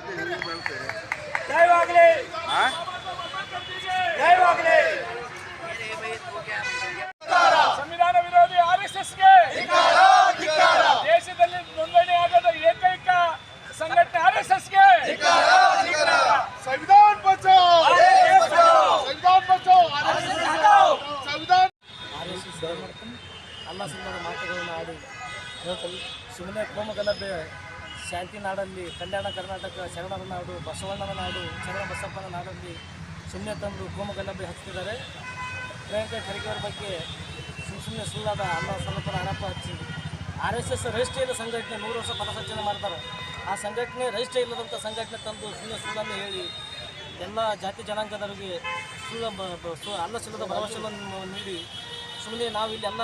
ಮಾಡ್ತೀವಿ ನೀವು ಬೆಳ್ತೀವಿ ಜಯವಾಗಲಿ ಆ? ಜಯವಾಗಲಿ ಸಂವಿಧಾನ ವಿರೋಧಿ ಆರ್ ಎಸ್ ಎಸ್ಗೆ ದೇಶದಲ್ಲಿ ನೋಂದಣಿ ಆಗದ ಏಕೈಕ ಸಂಘಟನೆ ಆರ್ ಎಸ್ ಎಸ್ಗೆ ಸಂವಿಧಾನ ಬಚಾವ್ ಸಂವಿಧಾನ ಬಚಾವ್ ಸಂವಿಧಾನ ಆರ್ ಎಸ್ ಎಸ್ ಅಲ್ಲ ಸಿಂಗದ ಮಾತುಗಳನ್ನು ಆಡಿ ಹೇಳ್ತಾರೆ ಸುಮ್ಮನೆ ಕೋಮಗಲಭೆ ಶಾಂತಿ ನಾಡಲ್ಲಿ ಕಲ್ಯಾಣ ಕರ್ನಾಟಕ ಶರಣರ ನಾಡು ಬಸವಣ್ಣನ ನಾಡು ಶರಣ ಬಸಪ್ಪನ ನಾಡಲ್ಲಿ ಸುಮ್ಮನೆ ತಂದು ಕೋಮಗಲಭೆ ಹಚ್ತಿದ್ದಾರೆ ಪ್ರಿಯಾಂಕ ಖರ್ಗೆ ಅವ್ರ ಬಗ್ಗೆ ಸುಮ್ಮ ಸುಮ್ಮನೆ ಸುಳ್ಳಾದ ಅಲ್ಲ ಸ್ವಲ್ಪರ ಆರೋಪ ಹಚ್ಚಿ. ಆರ್ ಎಸ್ ಎಸ್ ರಜಿಸ್ಟ್ರಿ ಇಲ್ಲದ ಸಂಘಟನೆ ನೂರು ವರ್ಷ ಪಥಸಂಚಲನ ಮಾಡ್ತಾರೆ. ಆ ಸಂಘಟನೆ ರಜಿಸ್ಟ್ರಿ ಇಲ್ಲದಂಥ ಸಂಘಟನೆ ತಂದು ಸುಮ್ಮನೆ ಸುಳ್ಳನ್ನು ಹೇಳಿ ಎಲ್ಲ ಜಾತಿ ಜನಾಂಗದವರಿಗೆ ಸುಳ್ಳ ಅಲ್ಲ ಸಿಲ್ಲದ ಭರವಸೆಗಳನ್ನು ನೀಡಿ ಸುಮ್ಮನೆ ನಾವು ಎಲ್ಲ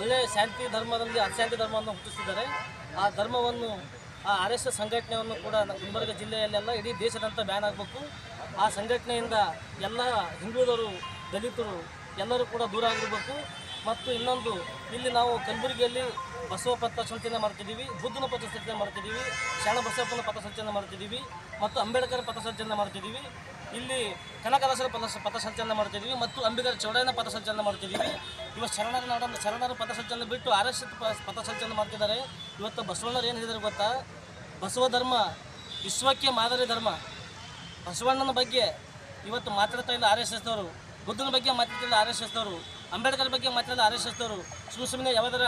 ಒಳ್ಳೆಯ ಶಾಂತಿ ಧರ್ಮದಲ್ಲಿ ಅಶಾಂತಿ ಧರ್ಮವನ್ನು ಹುಟ್ಟಿಸಿದ್ದಾರೆ. ಆ ಧರ್ಮವನ್ನು ಆ ಆರ್ ಎಸ್ ಎಸ್ ಸಂಘಟನೆಯನ್ನು ಕೂಡ ಗುಲ್ಬರ್ಗ ಜಿಲ್ಲೆಯಲ್ಲೆಲ್ಲ ಇಡೀ ದೇಶದಂತ ಬ್ಯಾನ್ ಆಗಬೇಕು. ಆ ಸಂಘಟನೆಯಿಂದ ಎಲ್ಲ ಹಿಂದುಳಿದವರು, ದಲಿತರು ಎಲ್ಲರೂ ಕೂಡ ದೂರ ಆಗಿರಬೇಕು. ಮತ್ತು ಇನ್ನೊಂದು, ಇಲ್ಲಿ ನಾವು ಕಲಬುರಗಿಯಲ್ಲಿ ಬಸವ ಪಥಸಂಚಲನೆ ಮಾಡ್ತಿದ್ದೀವಿ ಬುದ್ಧನ ಪಥಸಂಚಲನೆ ಮಾಡ್ತಿದ್ದೀವಿ ಶರಣ ಬಸವಪ್ಪನ ಪಥಸಂಚಲನೆ ಮಾಡ್ತಿದ್ದೀವಿ ಮತ್ತು ಅಂಬೇಡ್ಕರ್ ಪಥಸಂಚಲನೆ ಮಾಡ್ತಿದ್ದೀವಿ ಇಲ್ಲಿ ಕನಕದಾಸರ ಪಥ ಪಥಸಂಚಲನೆ ಮಾಡ್ತಿದ್ದೀವಿ ಮತ್ತು ಅಂಬೇಡ್ಕರ್ ಚೌಡಯ್ಯನ ಪಥಸಂಚಲನೆ ಮಾಡ್ತಿದ್ದೀವಿ ಇವತ್ತು ಶರಣರ ನಾಡನ್ನು ಶರಣರ ಪಥಸಂಚಲನೆ ಬಿಟ್ಟು ಆರ್ ಎಸ್ ಪಥಸಂಚಲನೆ ಮಾಡ್ತಿದ್ದಾರೆ. ಇವತ್ತು ಬಸವಣ್ಣರು ಏನು ಹೇಳಿದ್ದಾರೆ ಗೊತ್ತಾ? ಬಸವ ಧರ್ಮ, ವಿಶ್ವಕ್ಕೆ ಮಾದರಿ ಧರ್ಮ. ಬಸವಣ್ಣನ ಬಗ್ಗೆ ಇವತ್ತು ಮಾತಾಡ್ತಾ ಇಲ್ಲ ಆರ್ ಎಸ್ ಎಸ್ದವರು ಬುದ್ಧನ ಬಗ್ಗೆ ಮಾತಾಡ್ತಿಲ್ಲ ಆರ್ ಎಸ್ ಅವರು ಅಂಬೇಡ್ಕರ್ ಬಗ್ಗೆ ಮಾತಾಡಿಲ್ಲ ಆರ್ ಎಸ್ ಎಸ್ದವರು ಸುಮ್ಮನೆ ಸುಮ್ಮನೆ ಯಾವ್ದಾರ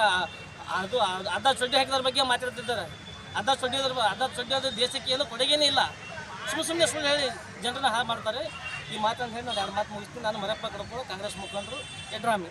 ಅದು ಅರ್ಧ ಚೊಡ್ಡಿ ಹಾಕಿದ್ರ ಬಗ್ಗೆ ಮಾತಾಡ್ತಿದ್ದಾರೆ. ಅರ್ಧ ಚೊಡ್ಡಿ ಅರ್ಧ ಚೊಡ್ಡಿ ಅದ್ರ ದೇಶಕ್ಕೆ ಏನು ಕೊಡುಗೆನೇ ಇಲ್ಲ. ಸುಮ್ಮನೆ ಸುಮ್ಮನೆ ಸುಳ್ಳು ಹೇಳಿ ಜನರನ್ನ ಹಾಳು ಮಾಡ್ತಾರೆ. ಈ ಮಾತನ್ನು ಹೇಳಿ ನಾನು ಎರಡು ಮಾತು ಮುಗಿಸ್ತೀನಿ. ನಾನು ಮರಪ್ಪ ಕಡಪುರ ಕಾಂಗ್ರೆಸ್ ಮುಖಂಡರು ಯಡ್ರಾಮಿ